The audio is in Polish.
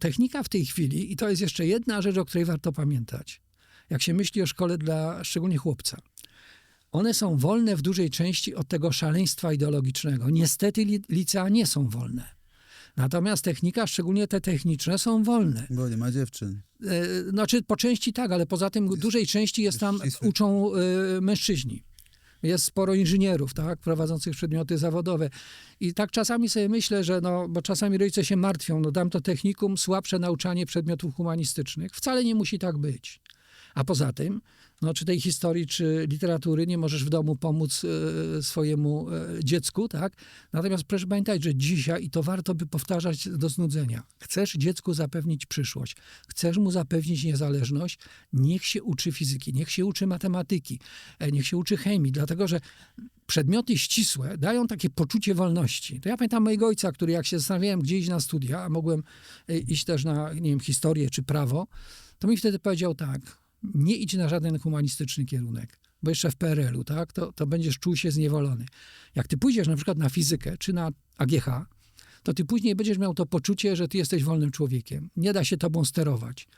technika w tej chwili, i to jest jeszcze jedna rzecz, o której warto pamiętać, jak się myśli o szkole dla szczególnie chłopca. One są wolne w dużej części od tego szaleństwa ideologicznego. Niestety li, licea nie są wolne. Natomiast technika, szczególnie te techniczne, są wolne. Bo nie ma dziewczyn. E, Znaczy po części tak, ale poza tym w dużej części jest tam, ścisłe. uczą e, mężczyźni. Jest sporo inżynierów, tak, prowadzących przedmioty zawodowe. I tak czasami sobie myślę, że no, bo czasami rodzice się martwią, no dam to technikum, słabsze nauczanie przedmiotów humanistycznych. Wcale nie musi tak być. A poza tym, no, czy tej historii, czy literatury nie możesz w domu pomóc e, swojemu e, dziecku, tak? Natomiast proszę pamiętać, że dzisiaj, i to warto by powtarzać do znudzenia, chcesz dziecku zapewnić przyszłość, chcesz mu zapewnić niezależność, niech się uczy fizyki, niech się uczy matematyki, e, niech się uczy chemii, dlatego że przedmioty ścisłe dają takie poczucie wolności. To ja pamiętam mojego ojca, który jak się zastanawiałem, gdzie iść na studia, a mogłem e, iść też na, nie wiem, historię czy prawo, to mi wtedy powiedział tak, nie idź na żaden humanistyczny kierunek, bo jeszcze w PRL-u, tak, to, to będziesz czuł się zniewolony. Jak ty pójdziesz na przykład na fizykę czy na AGH, to ty później będziesz miał to poczucie, że ty jesteś wolnym człowiekiem. Nie da się tobą sterować.